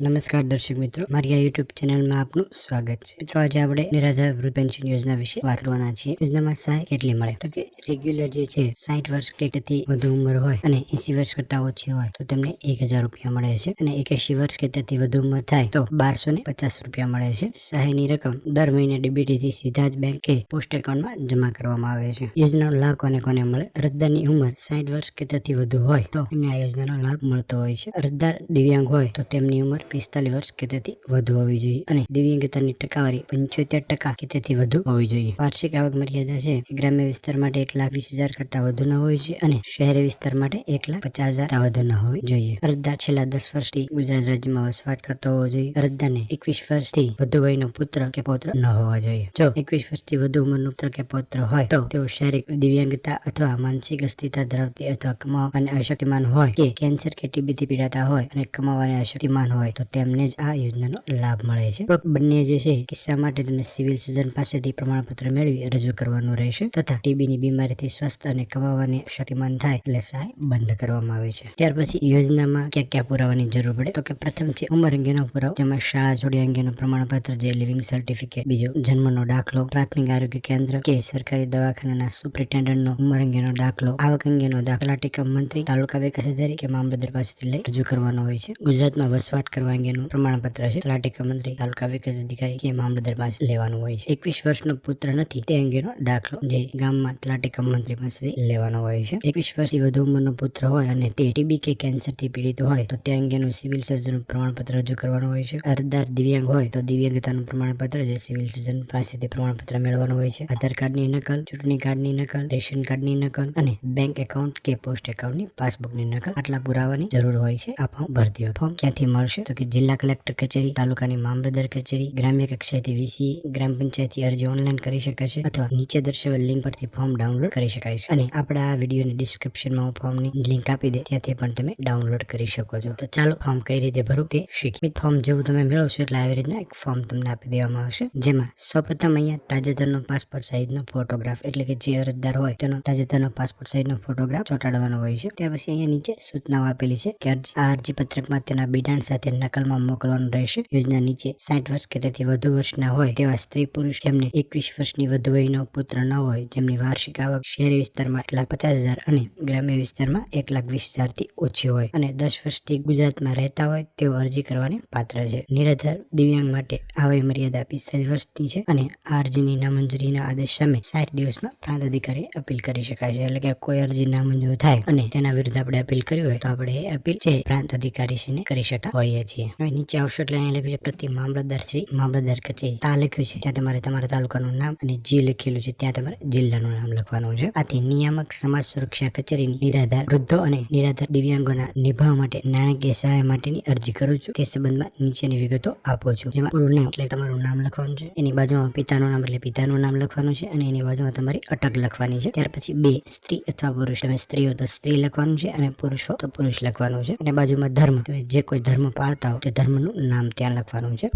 નમસ્કાર દર્શક મિત્રો, મારી આ યુટ્યુબ ચેનલમાં આપનું સ્વાગત છે. મિત્રો, આજે આપણે નિરાધાર વૃદ્ધ પેન્શન યોજના વિશે વાત કરવાના છીએ. યોજનામાં સહાય કેટલી મળે? તો કે રેગ્યુલર જે છે સાઠ વર્ષ કે તેથી વધુ ઉંમર હોય અને એસી વર્ષ કરતા ઓછી હોય, તો તેમને એક હજાર રૂપિયા મળે છે. અને એક્યાસી વર્ષ કે તેથી વધુ ઉંમર થાય, તો બારસો ને પચાસ રૂપિયા મળે છે. સહાયની રકમ દર મહિને ડીબીટીથી સીધા જ બેંક કે પોસ્ટ એકાઉન્ટમાં જમા કરવામાં આવે છે. યોજનાનો લાભ કોને કોને મળે? અરજદારની ઉંમર સાઠ વર્ષ કે તેથી વધુ હોય, તો એમને આ યોજનાનો લાભ મળતો હોય છે. અરજદાર દિવ્યાંગ હોય, તો તેમની ઉંમર પિસ્તાલીસ વર્ષ કે તેથી વધુ હોવી જોઈએ અને દિવ્યાંગતાની ટકાવારી પંચોતેર ટકા કે તેથી વધુ હોવી જોઈએ. વાર્ષિક આવક મર્યાદા છે. ગ્રામ્ય વિસ્તાર માટે એક લાખ વીસ હજાર કરતા વધુ ન હોવી જોઈએ અને શહેરી વિસ્તાર માટે એક લાખ પચાસ હજાર વધુ ન હોવી જોઈએ. અરજદાર છેલ્લા દસ વર્ષથી ગુજરાત રાજ્યમાં વસવાટ કરતો હોવો જોઈએ. અરજદારને એકવીસ વર્ષથી વધુ વયનો પુત્ર કે પૌત્ર ન હોવા જોઈએ. જો એકવીસ વર્ષથી વધુ ઉંમરનો પુત્ર કે પૌત્ર હોય, તો તેઓ શારીરિક દિવ્યાંગતા અથવા માનસિક અસ્થિરતા ધરાવતી અથવા કમાવાને અશક્તિમાન હોય કે કેન્સર કે ટીબીથી પીડાતા હોય અને કમાવાને અશક્તિમાન હોય. તો તેમને જ આ યોજનાનો લાભ મળે છે. બંને જે છે કિસ્સા માટે તેમને સિવિલ સર્જન પાસેથી પ્રમાણપત્ર મેળવી રજૂ કરવાનું રહેશે તથા ટીબીની બીમારીથી સ્વસ્થ અને કમાવાની શક્તિમાન થાય એટલે સહાય બંધ કરવામાં આવે છે. ત્યાર પછી યોજનામાં ક્યાં ક્યાં પુરાવાની જરૂર પડે? તો કે પ્રથમ છે ઉંમર અંગેનો પુરાવો, જેમાં શાળા છોડી અંગેનું પ્રમાણપત્ર, જે લિવિંગ સર્ટિફિકેટ, બીજો જન્મનો દાખલો, પ્રાથમિક આરોગ્ય કેન્દ્ર, કે સરકારી દવાખાનાના સુપ્રિન્ટેન્ડન્ટનો ઉંમર અંગેનો દાખલો, આવક અંગેનો દાખલા ટીકમ મંત્રી, તાલુકા વિકાસ અધિકારી કે મામલતદાર પાસેથી લઈ રજૂ કરવાનો હોય છે. ગુજરાતમાં વસવાટ કરવા અંગેનું પ્રમાણપત્ર છે. તલાટીકા મંત્રી, તાલુકા વિકાસ અધિકારી કે મામલતદાર પાસે લેવાનું હોય છે. એકવીસ વર્ષનો પુત્ર નથી, તે અંગેનો દાખલો જે ગામમાં તલાટીકા મંત્રી પાસેથી લેવાનો હોય છે. એકવીસ વર્ષથી વધુ ઉંમરનો પુત્ર હોય અને તે ટીબી કે કેન્સરથી પીડિત હોય, તો તે અંગેનું સિવિલ સર્જનનું પ્રમાણપત્ર રજૂ કરવાનું હોય છે. અરજદાર દિવ્યાંગ હોય, તો દિવ્યાંગતાનું પ્રમાણપત્ર જે સિવિલ સર્જન પાસેથી પ્રમાણપત્ર મેળવવાનું હોય છે. આધાર કાર્ડની નકલ, ચૂંટણી કાર્ડની નકલ, રેશન કાર્ડની નકલ અને બેંક એકાઉન્ટ કે પોસ્ટ એકાઉન્ટની પાસબુકની નકલ આટલા પુરાવાની જરૂર હોય છે. આ ફોર્મ ભરતી ફોર્મ ક્યાંથી મળશે? તો કે જિલ્લા કલેક્ટર કચેરી, તાલુકાની મામલતદાર કચેરી, ગ્રામ્ય કક્ષાએથી વીસી, ગ્રામ પંચાયતથી અરજી ઓનલાઈન કરી શકે છે અથવા નીચે દર્શાવેલ લિંક પરથી ફોર્મ ડાઉનલોડ કરી શકાય છે. અને આપણા આ વિડીયોની ડિસ્ક્રિપ્શનમાં હું ફોર્મની લિંક આપી દે, ત્યાંથી પણ તમે ડાઉનલોડ કરી શકો છો. તો ચાલો ફોર્મ કઈ રીતે ભરવું તે શીખી ફોર્મ જેવું તમે મેળવશો એટલે આવી રીતના એક ફોર્મ તમને આપી દેવામાં આવશે, જેમાં સૌપ્રથમ અહીંયા તાજેતરનો પાસપોર્ટ સાઇઝનો ફોટોગ્રાફ એટલે કે જે અરજદાર હોય તેનો તાજેતરનો પાસપોર્ટ સાઇઝનો ફોટોગ્રાફ ચોંટાડવાનો હોય છે. ત્યાર પછી અહીંયા નીચે સૂચનાઓ આપેલી છે કે આ અરજી પત્રકમાં તેના બિડાણ સાથે નકલમાં મોકલવાનું રહેશે. યોજના નીચે સાઠ વર્ષ કે તેથી વધુ વર્ષના હોય તેવા સ્ત્રી પુરુષ જેમને એકવીસ વર્ષની વધુ વયનો પુત્ર ન હોય, જેમની વાર્ષિક આવક શહેરી વિસ્તારમાં એક લાખ પચાસ હજાર અને ગ્રામ્ય વિસ્તારમાં એક લાખ વીસ હજારથી ઓછી હોય અને દસ વર્ષથી ગુજરાતમાં રહેતા હોય તેઓ અરજી કરવાની પાત્ર છે. નિરાધાર દિવ્યાંગ માટે આવય મર્યાદા પિસ્તાલીસ વર્ષની છે અને આ અરજીની નામંજૂરીના આદેશ સામે સાઠ દિવસમાં પ્રાંત અધિકારી અપીલ કરી શકાય છે. એટલે કે કોઈ અરજી નામંજૂર થાય અને તેના વિરુદ્ધ આપણે અપીલ કરી હોય તો આપણે એ અપીલ છે પ્રાંત અધિકારીશ્રીને કરી શકતા હોઈએ છીએ. હવે નીચે આવશો એટલે અહીંયા લખ્યું છે પ્રતિ મામલતદાર શ્રી મામલતદાર કચેરી. તા લખ્યું છે. ત્યાં તમારે તમારા તાલુકાનું નામ અને જે લખેલું છે ત્યાં તમારે જિલ્લાનું નામ લખવાનું છે. આથી નિયામક સમાજ સુરક્ષા કચેરી નિરાધાર વૃદ્ધો અને નિરાધાર દિવ્યાંગોના નિભાવ માટે નાણાકીય સહાય માટેની અરજી કરું છું. તે સંબંધમાં નીચેની વિગતો આપો છું. જેમાં નામ એટલે તમારું નામ લખવાનું છે. એની બાજુમાં પિતાનું નામ એટલે પિતાનું નામ લખવાનું છે અને એની બાજુમાં તમારી અટક લખવાની છે. ત્યાર પછી બે સ્ત્રી અથવા પુરુષ. તમે સ્ત્રીઓ તો સ્ત્રી લખવાનું છે અને પુરુષો તો પુરુષ લખવાનું છે. અને બાજુમાં ધર્મ. તમે જે કોઈ ધર્મ પાળતા હો તે ધર્મનું નામ ત્યાં લખવાનું છે.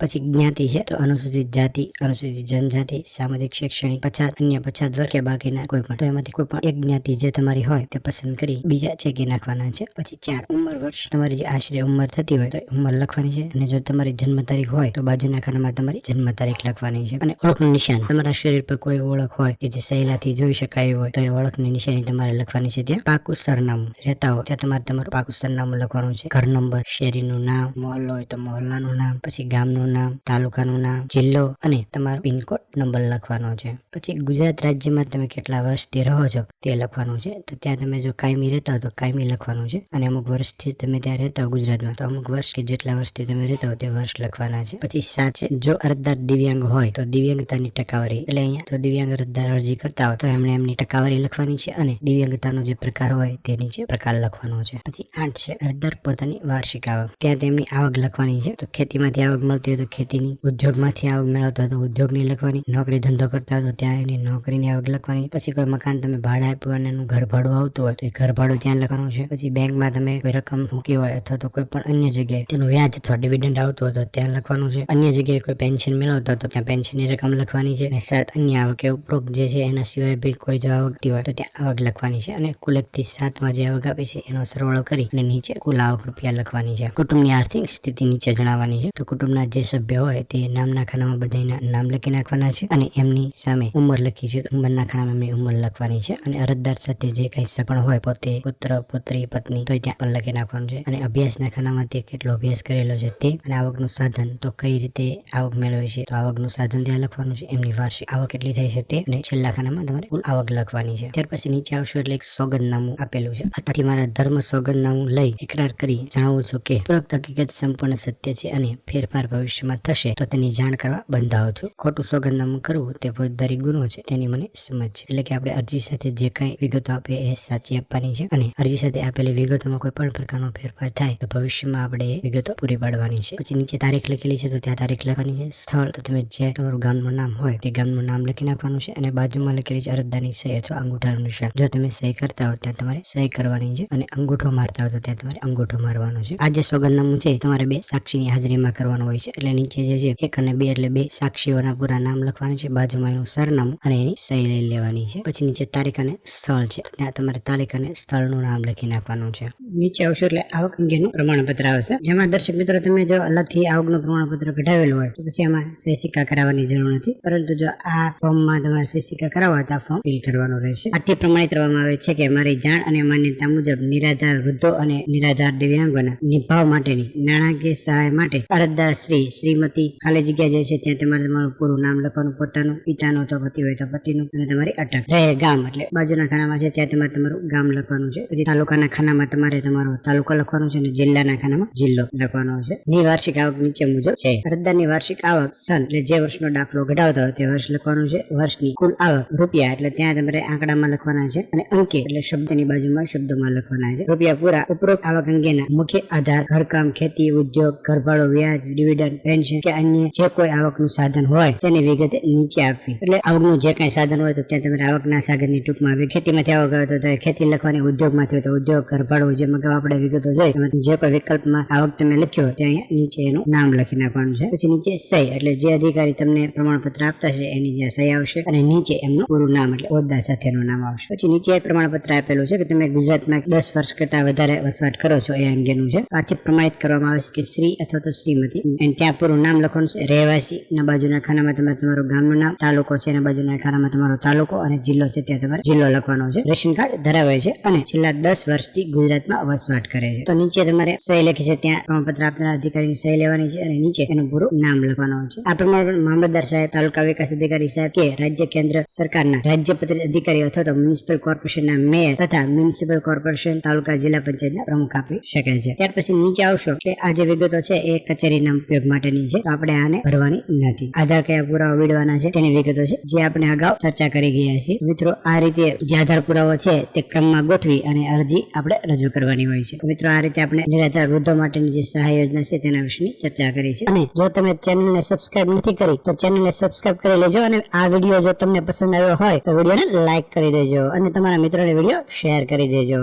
પછી જ્ઞાતિ છે તો અનુસૂચિત જાતિ, અનુસૂચિત જનજાતિ, સામાજિક, શૈક્ષણિક, પછાત, અન્ય પછાત વર્ગ કે બાકીના કોઈ પણ. તો એમાંથી કોઈ પણ એક જ્ઞાતિ જે તમારી હોય તે પસંદ કરી, બીજા ચેકી નાખવાના છે. પછી ચાર ઉંમર વર્ષ. તમારી જે આશરે ઉંમર થતી હોય તો ઉંમર લખવાની છે અને જો તમારી જન્મ તારીખ હોય તો બાજુના ખાનામાં તમારી જન્મ તારીખ લખવાની છે. અને ઓળખનું નિશાન. તમારા શરીર પર કોઈ ઓળખ હોય કે જે સહેલાથી જોઈ શકાય હોય તો એ ઓળખની નિશાની તમારે લખવાની છે ત્યાં. પાકું સરનામું રહેતા હોય ત્યાં તમારે તમારું પાકું સરનામું લખવાનું છે. ઘર નંબર, શેરીનું નામ, મોહલ્લો હોય તો મોહલ્લાનું નામ, પછી ગામનું નામ, તાલુકાનું નામ, જિલ્લો અને તમારો પિનકોડ નંબર લખવાનો છે. પછી ગુજરાત રાજ્યમાં તમે કેટલા વર્ષથી રહો છો તે લખવાનું છે. તો ત્યાં તમે જો કાયમી રહેતા હો તો કાયમી લખવાનું છે. અને અમુક વર્ષથી તમે ત્યાં રહેતા હો ગુજરાતમાં, તો અમુક વર્ષ કે જેટલા વર્ષથી તમે રહેતા હો તે વર્ષ લખવાના છે. પછી સાચે જો અરજદાર દિવ્યાંગ હોય તો દિવ્યાંગતાની ટકાવારી, એટલે અહીંયા તો દિવ્યાંગ અરજદાર અરજી કરતા હોય તો એમણે એમની ટકાવારી લખવાની છે અને દિવ્યાંગતાનો જે પ્રકાર હોય તે નીચે પ્રકાર લખવાનો છે. પછી આઠ છે અરજદાર પોતાની વાર્ષિક આવક. ત્યાં તેમની આવક લખવાની છે. તો ખેતીમાંથી આવક મળતી હોય તો ખેતીની ઉદ્યોગમાંથી આવક મેળવતા હતો ઉદ્યોગની લખવાની, નોકરી ધંધો કરતા હતો ત્યાં એની નોકરીની આવક લખવાની, પછી કોઈ મકાન તમે ભાડે આપ્યું અને એનું ઘર ભાડું આવતું હોય તો એ ઘર ભાડું ત્યાં લખવાનું છે. પછી બેંકમાં તમે કોઈ રકમ મૂકી હોય અથવા તો કોઈ પણ અન્ય જગ્યાએ તેનું વ્યાજ અથવા ડિવિડન્ડ આવતું હોય ત્યાં લખવાનું છે. અન્ય જગ્યાએ કોઈ પેન્શન મેળવતા હતો ત્યાં પેન્શનની રકમ લખવાની છે. અને સાત અન્ય આવક ઉપરોક્ત જે છે એના સિવાય બી કોઈ જો આવકતી હોય તો ત્યાં આવક લખવાની છે અને કુલ એકથી સાતમાં જે આવક આપી છે એનો સરવાળો કરી અને નીચે કુલ આવક રૂપિયા લખવાની છે. કુટુંબની આર્થિક સ્થિતિ નીચે જણાવવાની છે. તો કુટુંબના જે સભ્ય હોય તે નામના ખાનામાં બધાના નામ લખી નાખવાના છે અને એમની સામે ઉંમર લખી છે. ઉંમરના ખાનામાં એમની ઉંમર લખવાની છે અને અરજદાર સાથે જે કઈ સગણ હોય પોતે પુત્ર, પુત્રી, પત્ની તો ત્યાં પણ લખી નાખવાનું છે અને અભ્યાસના ખાનામાં તે કેટલો અભ્યાસ કરેલો છે તે અને આવકનું સાધન તો કઈ રીતે આવક મેળવે છે તો આવકનું સાધન ત્યાં લખવાનું છે. એમની વાર્ષિક આવક કેટલી થાય છે તે અને છેલ્લા ખાનામાં તમારે કુલ આવક લખવાની છે. ત્યાર પછી નીચે આવશો એટલે એક સોગંદનામું આપેલું છે. આથી મારા ધર્મ સોગંદનામું લઈ એકરાર કરી જણાવું છું કે ઉપરોક્ત હકીકત સંપૂર્ણ સત્ય છે અને ફેરફાર ભવિષ્યમાં થશે, તો તેની જાણ કરવા બંધાવો છું. ખોટું સોગંદનામું કરવું તે ફોજદારી ગુનો છે, તેની મને સમજ છે. એટલે કે આપણે અરજી સાથે જે કઈ વિગતો આપીએ એ સાચી આપવાની છે અને અરજી સાથે આપેલી વિગતોમાં કોઈ પણ પ્રકારનો ફેરફાર થાય, તો ભવિષ્યમાં આપણે વિગતો પૂરી પાડવાની છે. પછી નીચે તારીખ લખેલી છે, તો ત્યાં તારીખ લખવાની છે. સ્થળ, તો તમે જે તમારું ગામનું નામ હોય, તે ગામનું નામ લખી નાખવાનું છે અને બાજુમાં લખેલી છે અરજદારની સહી અથવા અંગૂઠાનું નિશાન. જો તમે સહી કરતા હો, ત્યાં તમારે સહી કરવાની છે અને અંગૂઠો મારતા હો, તો ત્યાં તમારે અંગૂઠો મારવાનો છે. આ જે સોગંદનામું છે તમારે બે સાક્ષીની હાજરીમાં કરવાનું હોય છે. એટલે નીચે જે છે, એક અને બે એટલે બે સાક્ષીઓના પૂરા નામ લખવાનું છે. બાજુમાં એનું સરનામું અને એની સહી લઈ લેવાની છે. પછી નીચે તારીખ અને સ્થળ છે. ત્યાં તમારે તારીખ અને સ્થળનું નામ લખી નાખવાનું છે. નીચે આવશો એટલે આવક અંગેનું પ્રમાણપત્ર આવશે. જેમાં દર્શક મિત્રો, તમે જો અલગથી આવકનું પ્રમાણપત્ર કઢાવેલું હોય, તો પછી એમાં સહી સિક્કા કરાવવાની જરૂર નથી. પરંતુ જો આ ફોર્મમાં તમારે સહી સિક્કા કરાવવા તો આ ફોર્મ ફિલ કરવાનું રહેશે. આથી પ્રમાણિત કરવામાં આવે છે કે મારી જાણ અને માન્યતા મુજબ નિરાધાર વૃદ્ધો અને નિરાધાર દિવ્યાંગોના નિભાવ માટેની નાણાકીય સહાય માટે અરજદાર શ્રી શ્રીમતી ખાલી જગ્યા જે છે, ત્યાં તમારે તમારું પૂરું નામ લખવાનું, પોતાનું, પિતાનું, તો પતિ હોય તો પતિનું, અને તમારી અટક રહે ગામ એટલે બાજુના ખાનામાં છે, ત્યાં તમારે તમારું ગામ લખવાનું છે. પછી તાલુકાના ખાનામાં તમારે તમારો તાલુકો લખવાનો છે અને જિલ્લાના ખાનામાં જિલ્લો લખવાનો છે. ની વાર્ષિક આવક નીચે મુજબ છે. અરજદારની વાર્ષિક આવક સન એટલે જે વર્ષનો દાખલો ઘટાવતો હોય તે વર્ષ લખવાનું છે. વર્ષની કુલ આવક રૂપિયા એટલે ત્યાં તમારે આંકડામાં લખવાના છે અને અંકે એટલે શબ્દની બાજુમાં શબ્દોમાં લખવાના છે. રૂપિયા પૂરા ઉપરોક્ત આવક અંગેના મુખ્ય આધાર, ઘરકામ, ખેતી, ઉદ્યોગ, ઘરભાડો, વ્યાજ ડિવિડન્ડ પેન્શન કે અન્ય જે કોઈ આવકનું સાધન હોય તેની વિગતે નીચે આપવી. એટલે આવકનું જે કઈ સાધન હોય તો ત્યાં તમારે આવકના સાધનની ટૂંકમાં આવી. ખેતીમાંથી આવક હોય તો ખેતી લખવાની ઉદ્યોગમાંથી હોય તો ઉદ્યોગ ઘરભાડો જે અગાઉ આપણે વિગતો જોઈ. જે કોઈ વિકલ્પમાં આવક તમે લખ્યો ત્યાં અહીંયા નીચે એનું નામ લખી નાખવાનું છે. પછી નીચે સહી. એટલે જે અધિકારી તમને પ્રમાણપત્ર આપતા છે એની જ્યાં સહી આવશે અને નીચે એમનું પૂરું નામ એટલે હોદ્દા સાથેનું નામ આવશે. પછી નીચે પ્રમાણપત્ર આપેલું છે કે તમે ગુજરાતમાં દસ વર્ષ કરતા વધારે વસવાટ કરો છો એ અંગેનું છે. આથી પ્રમાણિત કરવામાં આવે છે કે શ્રી અથવા તો શ્રીમતી. અને ત્યાં પૂરું નામ લખવાનું રહેવાસી. ના બાજુના ખાનામાં તમારે તમારું ગામનું નામ, તાલુકો છે. એના બાજુના ખાનામાં તમારો તાલુકો અને જિલ્લો છે. ત્યાં તમારે જિલ્લો લખવાનો છે. રેશન કાર્ડ ધરાવે છે અને છેલ્લા દસ વર્ષથી ગુજરાતમાં વસવાટ કરે છે. તો નીચે તમારે સહી લખી છે. ત્યાં પ્રમાણપત્ર આપનાર અધિકારીની સહી લેવાની છે અને નીચે એનું પૂરું નામ લખવાનું છે. આ પ્રમાણે મામલતદાર સાહેબ, તાલુકા વિકાસ અધિકારી સાહેબ કે રાજ્ય કેન્દ્ર સરકારના રાજ્ય પત્રિત અધિકારી અથવા તો મ્યુનિસિપલ કોર્પોરેશનના મેયર તથા મ્યુનિસિપલ કોર્પોરેશન, તાલુકા જિલ્લા પંચાયતના પ્રમુખ આપી શકે છે. ત્યાર પછી નીચે આવશો કે આ જે વિગતો છે એ કચેરીના ઉપયોગ માટેની છે આપણે આને ભરવાની નથી. આધાર કયા પુરાવા મેળવવાના છે તેની વિગતો છે, જે આપણે અગાઉ ચર્ચા કરી ગયા છીએ. મિત્રો, આ રીતે જે આધાર પુરાવો છે તે ક્રમમાં ગોઠવી અને અરજી આપણે રજૂ કરવાની હોય છે. મિત્રો, આ રીતે આપણે નિરાધાર વૃદ્ધો માટેની જે સહાય યોજના છે તેના વિશેની ચર્ચા કરી છે. અને જો તમે ચેનલને સબસ્ક્રાઇબ નથી કરી, તો ચેનલને સબસ્ક્રાઇબ કરી લેજો અને આ વીડિયો જો તમને પસંદ આવ્યો હોય, તો વિડીયોને લાઈક કરી દેજો અને તમારા મિત્રોને વીડિયો શેર કરી દેજો.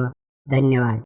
ધન્યવાદ.